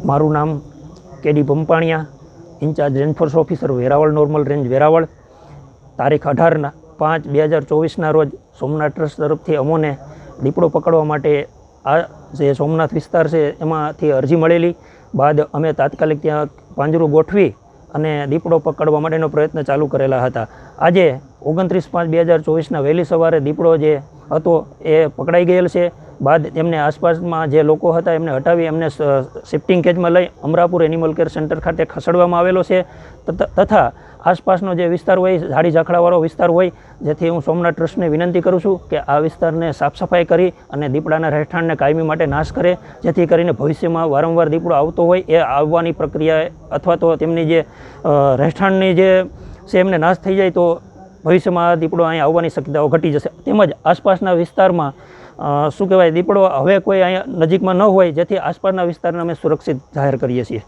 મારું નામ KD Pampaniya incharge range forest officer Veraval, normal range Veraval. તારીખ અઢારના પાંચ બે હજાર ચોવીસના રોજ સોમનાથ ટ્રસ્ટ તરફથી અમોને દીપડો પકડવા માટે આ જે સોમનાથ વિસ્તાર છે એમાંથી અરજી મળેલી. બાદ અમે તાત્કાલિક ત્યાં પાંજરું ગોઠવી અને દીપડો પકડવા માટેનો પ્રયત્ન ચાલુ કરેલા હતા. આજે ઓગણત્રીસ પાંચ બે હજાર ચોવીસના વહેલી સવારે દીપડો જે હતો એ પકડાઈ ગયેલ છે. બાદ એમને આસપાસમાં જે લોકો હતા એમને હટાવી એમને શિફ્ટિંગ કેજમાં લઈ અમરાપુર એનિમલ કેર સેન્ટર ખાતે ખસેડવામાં આવેલો છે. તથ- આસપાસનો જે વિસ્તાર હોય, ઝાડી ઝાખડાવાળો વિસ્તાર હોય, જેથી હું સોમનાથ ટ્રસ્ટને વિનંતી કરું છું કે આ વિસ્તારને સાફ સફાઈ કરી અને દીપડાના રહેઠાણને કાયમી માટે નાશ કરે, જેથી કરીને ભવિષ્યમાં વારંવાર દીપડો આવતો હોય એ આવવાની પ્રક્રિયા અથવા તો તેમની જે રહેઠાણની જે છે એમને નાશ થઈ જાય તો ભવિષ્યમાં દીપડો અહીં આવવાની શક્યતાઓ ઘટી જશે. તેમજ આસપાસના વિસ્તારમાં શું કહેવાય, દીપડો હવે કોઈ અહીંયા નજીકમાં ન હોય, જેથી આસપાસના વિસ્તારને અમે સુરક્ષિત જાહેર કરીએ છીએ.